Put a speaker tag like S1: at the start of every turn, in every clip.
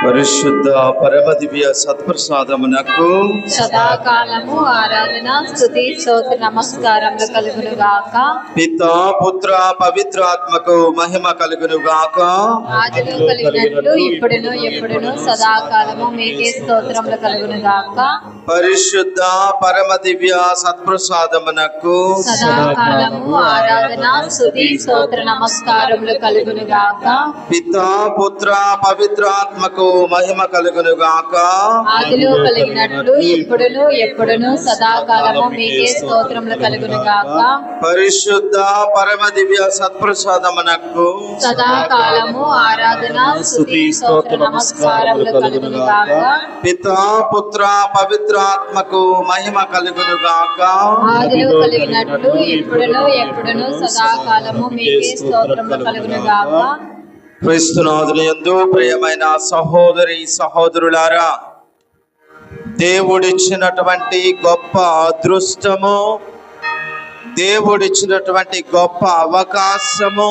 S1: పరిశుద్ధ పరమ దివ్య సత్ప్రసాదమునకు
S2: సదాకాలము ఆరాధన స్థుతి స్తోత్ర నమస్కారములు కలుగును గాక
S1: పిత పుత్ర పవిత్రాత్మకు మహిమ కలుగును గాక
S2: ఆదిలో కలిగినట్లు ఇప్పుడును ఎప్పుడును సదాకాలము మీకే స్తోత్రములు కలుగును గాక
S1: పరిశుద్ధ పరమ దివ్య సత్ప్రసాదమునకు
S2: సదాకాలము ఆరాధన స్థుతి స్తోత్ర నమస్కారములు కలుగును గాక
S1: పిత పుత్ర పవిత్రాత్మకు మహిమ కలుగును గాక
S2: ఆదిలో కలిగినట్లు ఇప్పుడును ఎప్పుడును సదాకాలము మీకే స్తోత్రములు కలుగును గాక
S1: పరిశుద్ధ పరమ దివ్య సత్ప్రసాదమునకు
S2: సదాకాలము ఆరాధన స్థుతి స్తోత్ర నమస్కారములు కలుగును గాక
S1: పిత పుత్ర పవిత్రాత్మకు మహిమ కలుగును గాక
S2: ఆదిలో కలిగినట్లు ఇప్పుడును ఎప్పుడును సదాకాలము మీకే స్తోత్రములు కలుగును గాక
S1: క్రీస్తునాథునియందు ప్రియమైన సహోదరి సహోదరులారా దేవుడిచ్చినటువంటి గొప్ప అదృష్టము దేవుడిచ్చినటువంటి గొప్ప అవకాశము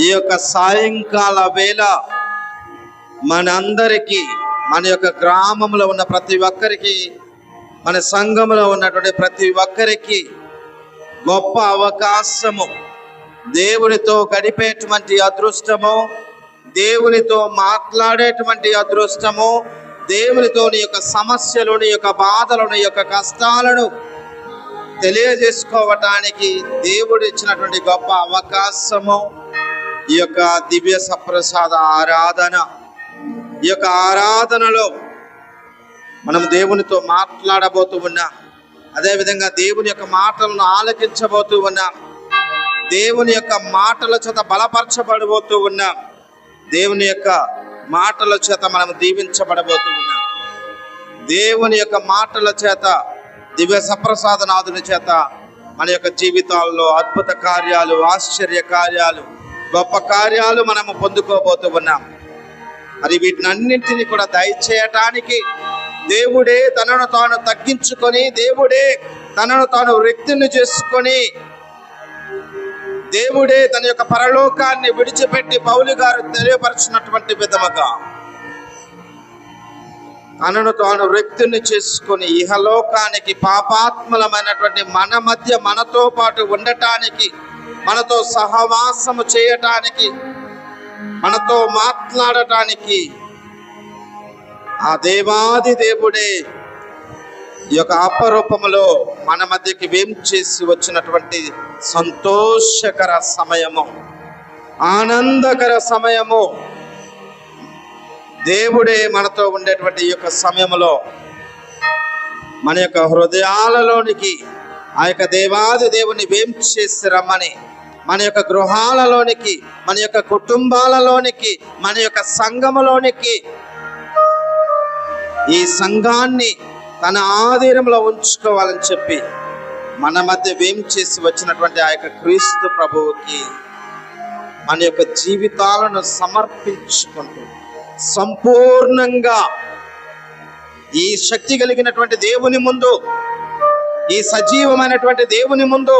S1: ఈ యొక్క సాయంకాల వేళ మనందరికీ మన యొక్క గ్రామంలో ఉన్న ప్రతి ఒక్కరికి మన సంఘంలో ఉన్నటువంటి ప్రతి ఒక్కరికి గొప్ప అవకాశము. దేవునితో గడిపేటువంటి అదృష్టము దేవునితో మాట్లాడేటువంటి అదృష్టము దేవునితో నీ యొక్క సమస్యలు నీ యొక్క బాధలు నీ యొక్క కష్టాలను తెలియజేసుకోవటానికి దేవుడు ఇచ్చినటువంటి గొప్ప అవకాశము ఈ యొక్క దివ్య సప్రసాద ఆరాధన. ఈ యొక్క ఆరాధనలో మనం దేవునితో మాట్లాడబోతూ ఉన్నాం. అదేవిధంగా దేవుని యొక్క మాటలను ఆలకించబోతూ ఉన్నాం. దేవుని యొక్క మాటల చేత బలపరచబడబోతూ ఉన్నాం. దేవుని యొక్క మాటల చేత మనం దీవించబడబోతూ ఉన్నాం. దేవుని యొక్క మాటల చేత దివ్య సప్రసాదనాథుని చేత మన యొక్క జీవితాల్లో అద్భుత కార్యాలు ఆశ్చర్య కార్యాలు గొప్ప కార్యాలు మనము పొందుకోబోతూ ఉన్నాం. మరి వీటినన్నింటినీ కూడా దయచేయటానికి దేవుడే తనను తాను తగ్గించుకొని దేవుడే తనను తాను వ్యక్తిని చేసుకొని దేవుడే తన యొక్క పరలోకాన్ని విడిచిపెట్టి పౌలు గారు తెలియపరిచినటువంటి విధముగా తనను తాను వ్యక్తిని చేసుకొని ఇహలోకానికి పాపాత్మలమైనటువంటి మన మధ్య మనతో పాటు ఉండటానికి మనతో సహవాసము చేయటానికి మనతో మాట్లాడటానికి ఆ దేవాది దేవుడే ఈ యొక్క అపరూపములో మన మధ్యకి వేం చేసి వచ్చినటువంటి సంతోషకర సమయము ఆనందకర సమయము. దేవుడే మనతో ఉండేటువంటి ఈ యొక్క సమయంలో మన యొక్క హృదయాలలోనికి ఆ యొక్క దేవాది దేవుని వేం చేసి రమ్మని మన యొక్క గృహాలలోనికి మన యొక్క కుటుంబాలలోనికి మన యొక్క సంఘములోనికి ఈ సంఘాన్ని తన ఆధీనంలో ఉంచుకోవాలని చెప్పి మన మధ్య వేం చేసి వచ్చినటువంటి ఆ యొక్క క్రీస్తు ప్రభువుకి మన యొక్క జీవితాలను సమర్పించుకుంటూ సంపూర్ణంగా ఈ శక్తి కలిగినటువంటి దేవుని ముందు ఈ సజీవమైనటువంటి దేవుని ముందు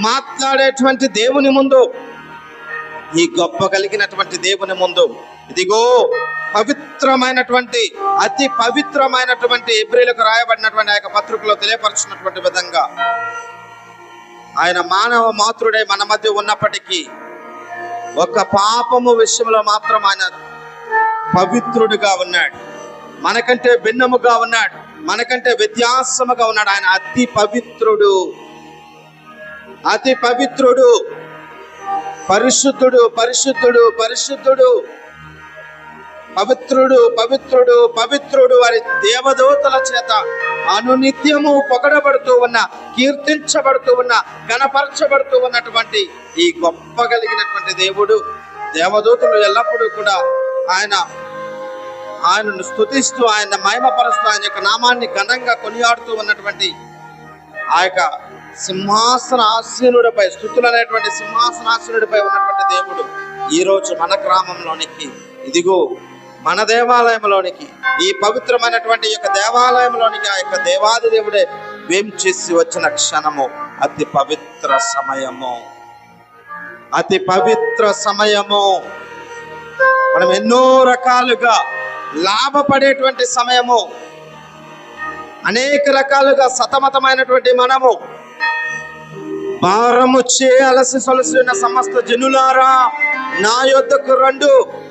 S1: మాట్లాడేటువంటి దేవుని ముందు ఈ గొప్ప కలిగినటువంటి దేవుని ముందు. ఇదిగో పవిత్రమైనటువంటి అతి పవిత్రమైనటువంటి ఎబ్రిలకు రాయబడినటువంటి ఆ యొక్క పత్రికలో తెలియపరుచున్నటువంటి విధంగా ఆయన మానవ మాతృడే మన మధ్య ఉన్నప్పటికీ ఒక పాపము విషయంలో మాత్రం ఆయన పవిత్రుడిగా ఉన్నాడు. మనకంటే భిన్నముగా ఉన్నాడు. మనకంటే వ్యత్యాసముగా ఉన్నాడు. ఆయన అతి పవిత్రుడు. అతి పవిత్రుడు. పరిశుద్ధుడు పరిశుద్ధుడు పరిశుద్ధుడు. పవిత్రుడు పవిత్రుడు పవిత్రుడు వారి దేవదూతల చేత అనునిత్యము పొగడబడుతూ ఉన్న కీర్తించబడుతూ ఉన్న గణపరచబడుతూ ఉన్నటువంటి ఈ గొప్ప కలిగినటువంటి దేవుడు దేవదూతలు ఎల్లప్పుడూ కూడా ఆయన ఆయనను స్థుతిస్తూ ఆయన మహిమపరుస్తూ ఆయన యొక్క నామాన్ని ఘనంగా కొనియాడుతూ ఉన్నటువంటి ఆ యొక్క సింహాసన ఆసీనుడిపై స్థుతులు అనేటువంటి సింహాసనాసీనుడిపై ఉన్నటువంటి దేవుడు ఈరోజు మన గ్రామంలోనికి. ఇదిగో మన దేవాలయంలోనికి ఈ పవిత్రమైనటువంటి యొక్క దేవాలయంలోనికి ఆ యొక్క దేవాది దేవుడే వేం చేసి వచ్చిన క్షణము? అతి పవిత్ర సమయము. అతి పవిత్ర సమయము. మనం ఎన్నో రకాలుగా లాభపడేటువంటి సమయము. అనేక రకాలుగా సతమతమైనటువంటి మనము. భారము చే అలసి సొలసిన సమస్త జనులారా నా యొద్దకు రెండు.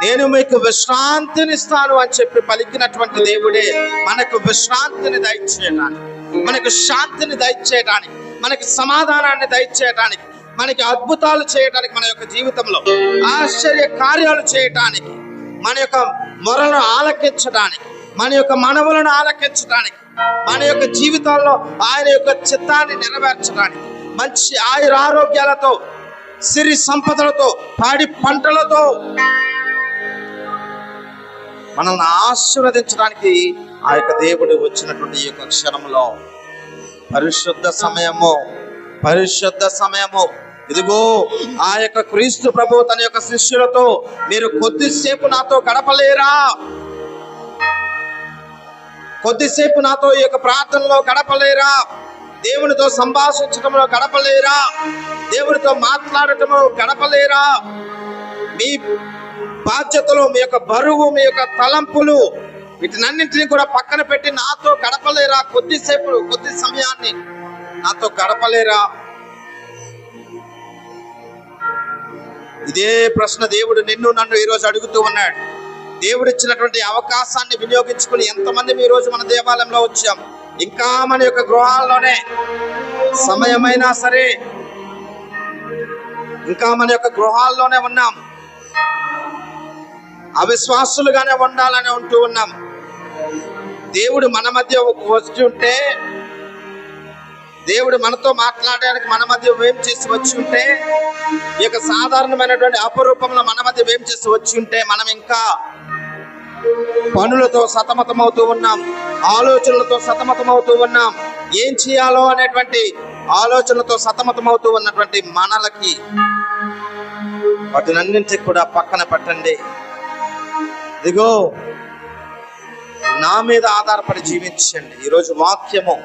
S1: నేను మీకు విశ్రాంతినిస్తాను అని చెప్పి పలికినటువంటి దేవుడే మనకు విశ్రాంతిని దయచేయడానికి మనకు శాంతిని దయచేయడానికి మనకు సమాధానాన్ని దయచేయడానికి మనకి అద్భుతాలు చేయడానికి మన యొక్క జీవితంలో ఆశ్చర్య కార్యాలు చేయటానికి మన యొక్క మొరలను ఆలకించడానికి మన యొక్క మనవులను ఆలకించడానికి మన యొక్క జీవితాల్లో ఆయన యొక్క చిత్తాన్ని నెరవేర్చడానికి మంచి ఆయుర ఆరోగ్యాలతో సిరి సంపదలతో పాడి పంటలతో మనల్ని ఆశీర్వదించడానికి ఆ యొక్క దేవుడు వచ్చినటువంటి ఈ యొక్క క్షణంలో పరిశుద్ధ సమయము పరిశుద్ధ సమయము. ఇదిగో ఆ యొక్క క్రీస్తు ప్రభు తన యొక్క శిష్యులతో మీరు కొద్దిసేపు నాతో గడపలేరా? కొద్దిసేపు నాతో ఈ యొక్క ప్రార్థనలో గడపలేరా? దేవునితో సంభాషించడంలో గడపలేరా? దేవునితో మాట్లాడటంలో గడపలేరా? మీ బాధ్యతలు మీ యొక్క బరువు మీ యొక్క తలంపులు వీటినన్నింటినీ కూడా పక్కన పెట్టి నాతో గడపలేరా కొద్దిసేపు కొద్ది సమయాన్ని? నాతో గడపలేరా? ఇదే ప్రశ్న దేవుడు నిన్ను నన్ను ఈరోజు అడుగుతూ ఉన్నాడు. దేవుడు ఇచ్చినటువంటి అవకాశాన్ని వినియోగించుకుని ఎంతమంది ఈ రోజు మన దేవాలయంలో వచ్చాం? ఇంకా మన యొక్క గృహాల్లోనే సమయమైనా సరే ఇంకా మన యొక్క గృహాల్లోనే ఉన్నాం. అవిశ్వాసులుగానే ఉండాలని ఉంటూ ఉన్నాం. దేవుడు మన మధ్య వచ్చి ఉంటే దేవుడు మనతో మాట్లాడడానికి మన మధ్య వేం చేసి వచ్చి ఉంటే ఈ యొక్క సాధారణమైనటువంటి అపరూపంలో మన మధ్య వేం చేసి వచ్చి ఉంటే మనం ఇంకా పనులతో సతమతమవుతూ ఉన్నాం ఆలోచనలతో సతమతమవుతూ ఉన్నాం. ఏం చేయాలో అనేటువంటి ఆలోచనలతో సతమతమవుతూ ఉన్నటువంటి మనలకి వాటినన్నింటికి కూడా పక్కన పెట్టండి. ఇదిగో నా మీద ఆధారపడి జీవించండి. ఈరోజు వాక్యము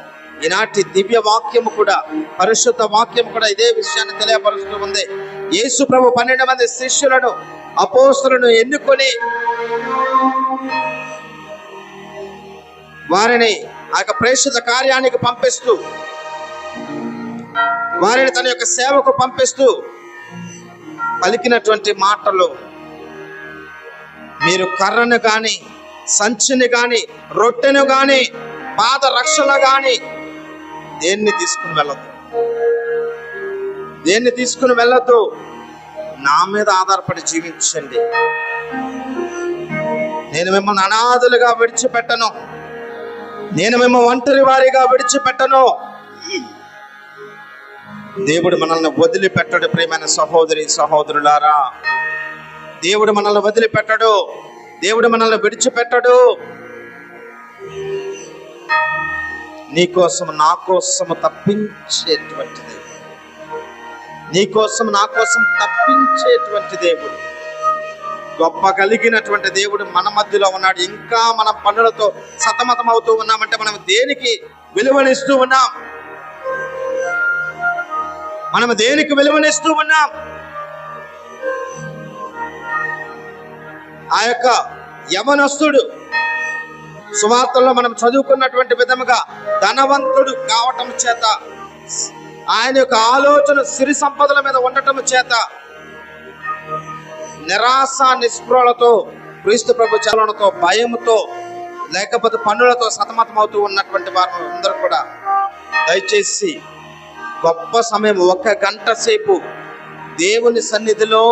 S1: ఈనాటి దివ్య వాక్యము కూడా పరిశుద్ధ వాక్యం కూడా ఇదే విషయాన్ని తెలియపరుస్తూ ఉంది. యేసు ప్రభు పన్నెండు మంది శిష్యులను అపోస్తులను ఎన్నుకొని వారిని ఆ యొక్క ప్రేషిత కార్యానికి పంపిస్తూ వారిని తన యొక్క సేవకు పంపిస్తూ పలికినటువంటి మాటలు మీరు కర్రను గాని సంచిని గాని రొట్టెను గాని పాద రక్షణ గాని దేన్ని తీసుకుని వెళ్ళొద్దు? దేన్ని తీసుకుని వెళ్ళొద్దు? నా మీద ఆధారపడి జీవించండి. నేను మిమ్మల్ని అనాథులుగా విడిచిపెట్టను. నేను మిమ్మల్ని ఒంటరి వారిగా విడిచిపెట్టను. దేవుడు మనల్ని వదిలిపెట్టడు ప్రియమైన సహోదరి సహోదరులారా. దేవుడు మనల్ని వదిలిపెట్టడు. దేవుడు మనల్ని విడిచిపెట్టడు. నీ కోసం నా కోసం తప్పించేటువంటి నీ కోసం నా కోసం తప్పించేటువంటి దేవుడు. గొప్ప కలిగినటువంటి దేవుడు మన మధ్యలో ఉన్నాడు. ఇంకా మన పనులతో సతమతం అవుతూ ఉన్నామంటే మనం దేనికి విలువనిస్తూ ఉన్నాం? మనం దేనికి విలువనిస్తూ ఉన్నాం? ఆ యొక్క యవనస్తుడు సువార్తల్లో మనం చదువుకున్నటువంటి విధముగా ధనవంతుడు కావటం చేత ఆయన యొక్క ఆలోచన సిరి సంపదల మీద ఉండటం చేత నిరాశ నిస్పృహలతో క్రీస్తు ప్రభు చలనతో భయంతో లేకపోతే పనులతో సతమతమవుతూ ఉన్నటువంటి వారు అందరూ కూడా దయచేసి గొప్ప సమయం ఒక గంట సేపు దేవుని సన్నిధిలో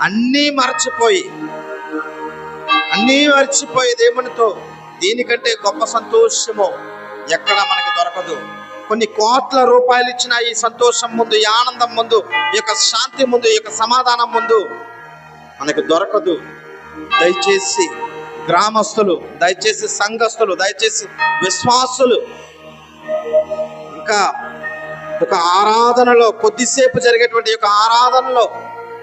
S1: అన్నీ మర్చిపోయి అన్నీ మర్చిపోయే దేవునితో దీనికంటే గొప్ప సంతోషము ఎక్కడ మనకి దొరకదు. కొన్ని కోట్ల రూపాయలు ఇచ్చిన ఈ సంతోషం ముందు ఈ ఆనందం ముందు ఈ యొక్క శాంతి ముందు ఈ యొక్క సమాధానం ముందు మనకు దొరకదు. దయచేసి గ్రామస్తులు దయచేసి సంఘస్థులు దయచేసి విశ్వాసులు ఇంకా ఒక ఆరాధనలో కొద్దిసేపు జరిగేటువంటి యొక్క ఆరాధనలో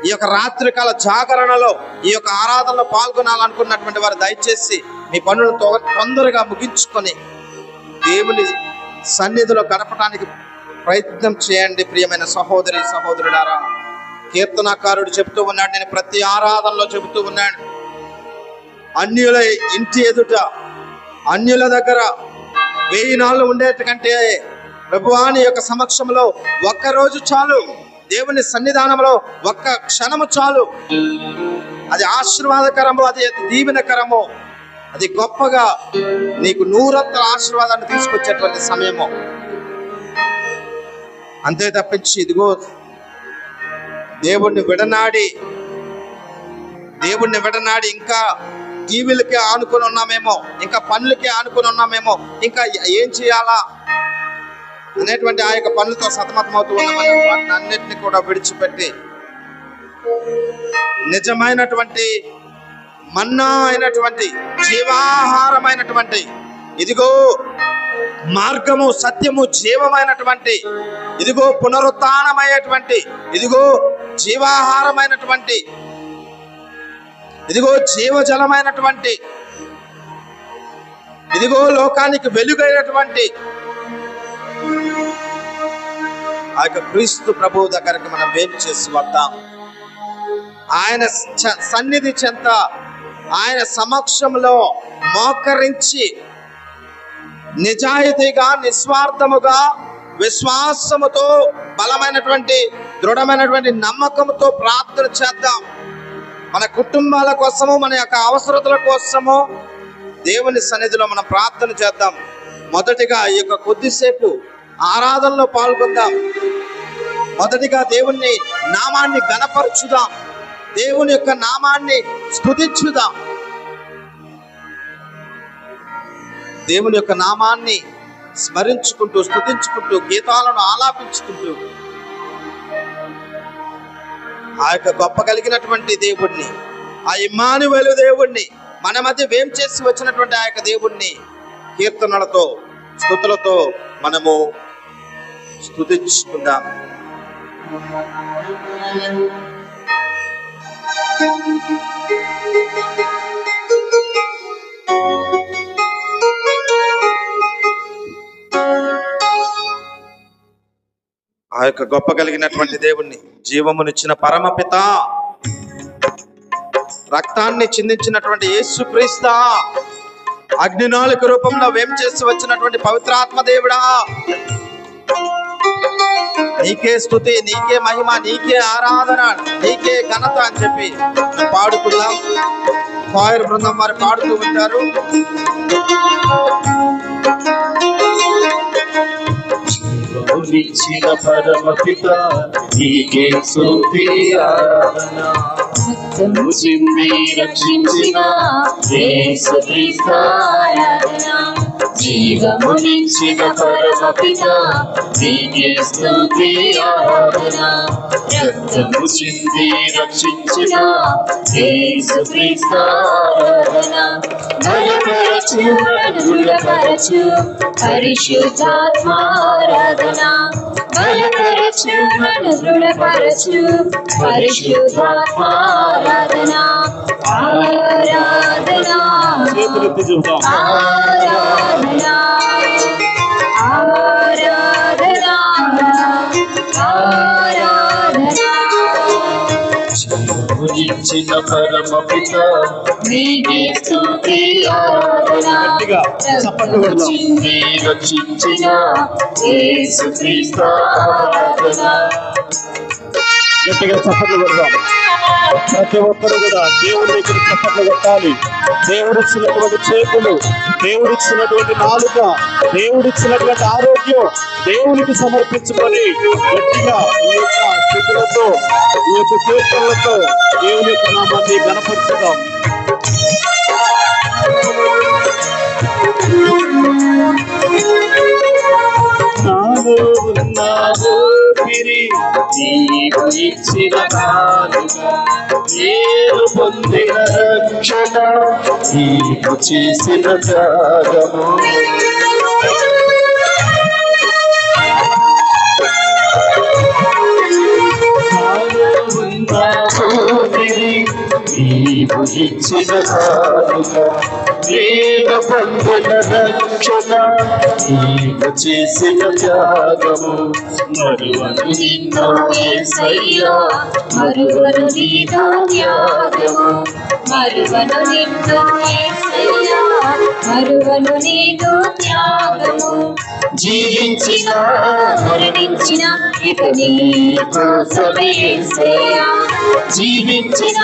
S1: ఈ యొక్క రాత్రికాల జాగరణలో ఈ యొక్క ఆరాధనలో పాల్గొనాలనుకున్నటువంటి వారు దయచేసి మీ పనులు తొందరగా ముగించుకొని దేవుని సన్నిధిలో గడపడానికి ప్రయత్నం చేయండి ప్రియమైన సహోదరి సహోదరుడారా కీర్తనాకారుడు చెబుతూ ఉన్నాడు నేను ప్రతి ఆరాధనలో చెబుతూ ఉన్నాడు అన్యుల ఇంటి ఎదుట అన్యుల దగ్గర వెయ్యి నాళ్ళు ఉండేటకంటే ప్రభువాని యొక్క సమక్షంలో ఒక్క రోజు చాలు. దేవుని సన్నిధానంలో ఒక్క క్షణము చాలు. అది ఆశీర్వాదకరము అది దీవెనకరము అది గొప్పగా నీకు నూరంతల ఆశీర్వాదాన్ని తీసుకొచ్చేటువంటి సమయము. అంతే తప్పించి ఇదిగో దేవుణ్ణి విడనాడి దేవుణ్ణి విడనాడి ఇంకా టీవీలకే ఆనుకొని ఉన్నామేమో ఇంకా పనులకే ఆనుకొని ఉన్నామేమో ఇంకా ఏం చేయాలా? అనేటువంటి ఆ యొక్క పనులతో సతమతమవుతూ ఉన్నామని వాటిని కూడా విడిచిపెట్టి నిజమైనటువంటి మన్నా అయినటువంటి జీవాహారమైనటువంటి ఇదిగో మార్గము సత్యము జీవమైనటువంటి ఇదిగో పునరుత్నమైనటువంటి ఇదిగో జీవాహారమైనటువంటి ఇదిగో జీవజలమైనటువంటి ఇదిగో లోకానికి వెలుగైనటువంటి ఆ యొక్క క్రీస్తు ప్రభువు దగ్గరికి మనం వేలు చేసి వద్దాం. ఆయన చ- సన్నిధి చెంత ఆయన సమక్షంలో మోకరించి నిజాయితీగా నిస్వార్థముగా విశ్వాసముతో బలమైనటువంటి దృఢమైనటువంటి నమ్మకంతో ప్రార్థన చేద్దాం. మన కుటుంబాల కోసము మన యొక్క అవసరతల కోసము దేవుని సన్నిధిలో మనం ప్రార్థన చేద్దాం. మొదటిగా ఈ యొక్క కొద్దిసేపు ఆరాధనలో పాల్గొందాం. మొదటిగా దేవుణ్ణి నామాన్ని గణపరచుదాం దేవుని యొక్క నామాన్ని స్థుతించుదాం. దేవుని యొక్క నామాన్ని స్మరించుకుంటూ స్థుతించుకుంటూ గీతాలను ఆలాపించుకుంటూ ఆ యొక్క గొప్ప కలిగినటువంటి దేవుణ్ణి ఆ ఇమ్మానువేలు దేవుణ్ణి మన మధ్య వేం చేసి వచ్చినటువంటి ఆ యొక్క దేవుణ్ణి కీర్తనలతో స్థుతులతో మనము స్థుతించుకుందాం ఆ యొక్క గొప్ప కలిగినటువంటి దేవుణ్ణి జీవమునిచ్చిన పరమపిత రక్తాన్ని చిందించినటువంటి యేసుక్రీస్తా అగ్నినాళిక రూపంలో వేం చేసి వచ్చినటువంటి పవిత్రాత్మ దేవుడా? నీకే స్థుతి నీకే మహిమ నీకే ఆరాధన నీకే ఘనత అని చెప్పి పాడుకుందాం. ఫాయర్ బృందం వారు పాడుతూ ఉంటారు.
S3: జీవమునిచ్చిన పరమపిత నీకే స్తుతి ఆరాధన. రక్షించిన ఆరాధన. జీవమునిచ్చిన పరమపిత నీకే స్తుతి ఆరాధన రక్తము చింది రక్షించిన యేసుక్రీస్తు ఆరాధన. బలపరచు దృఢపరచు
S2: పరిశుద్ధాత్మారాధన. బలపరచు మన దృఢపరచు పరిశుద్ధాత్మారాధన. ఆరాధన
S3: చేతులెత్తి చూద్దాం
S2: ఆరాధన ఆరాధన ఆరాధన
S3: గట్టిగా చప్పట్లు కొడదాం. రక్షించిన
S4: గట్టిగా చప్పట్లు కొడదాం ప్రతి ఒక్కరు కూడా దేవుడి దగ్గర చప్పట్లు కొట్టాలి. దేవుడిచ్చినటువంటి చేతులు దేవుడిచ్చినటువంటి నాలుక దేవుడిచ్చినటువంటి ఆరోగ్యం దేవునికి సమర్పించుకొని గట్టిగా ఈ యొక్క స్థితులతో ఈ యొక్క కీర్తనలతో దేవుని యొక్క నామాన్ని గణపరచుదాం
S3: నాలో ఉన్న ఊపిరి నీవు ఇచ్చిన కానుక నేను పొందిన రక్షణ. నీవు చేసిన త్యాగము. నాలో ఉన్న ఊపిరి నీవు ఇచ్చిన కానుక పొందిన రక్షణ నీవు చేసిన త్యాగము. మరువను నిన్ను
S2: మరువను నీతో త్యాగము. మరువను నిన్ను మరువను నీతో త్యాగము.
S3: జీవించిన
S2: మరణించిన ఇక నీకోసమే
S3: జీవించిన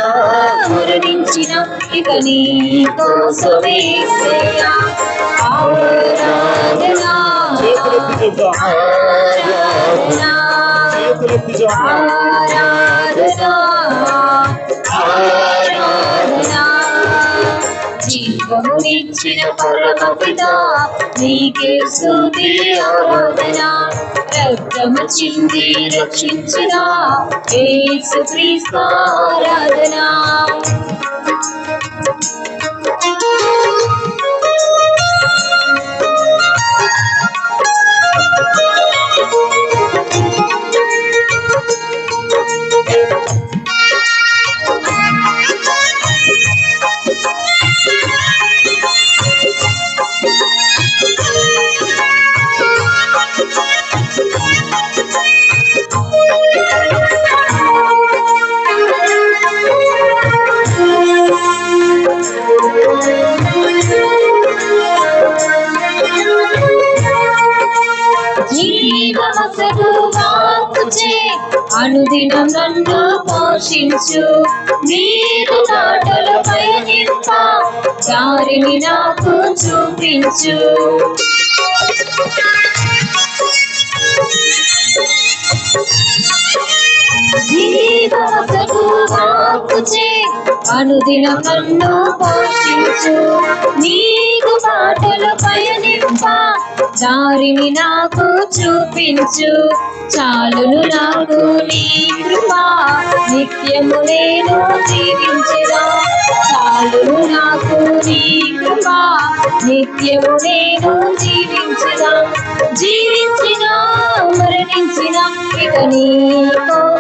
S2: మరణించిన ఇక నీకోసమే ఆరాధనా. ఆరాధనా ఆరాధనా. ఆరాధనా. జీవమునిచ్చిన పరమపిత నీకే స్థుతి ఆరాధన రక్తము చింది రక్షించిన ఏసు క్రీస్తు ఆరాధన. రక్షించు మీరు నాటలు పయనింప దారిని నాకు చూపించు Thank you. జీవమసగు వాక్కుచే అనుదినం నన్ను పోషించు. నీకు పాటలు పయనింప దారిని నాకు చూపించు. చాలును నాకు నీ కృప నిత్యము నేను జీవించదా చాలును నాకు నీ కృప నిత్యము నేను జీవించదా జీవించిన మరణించిన ఇక నీ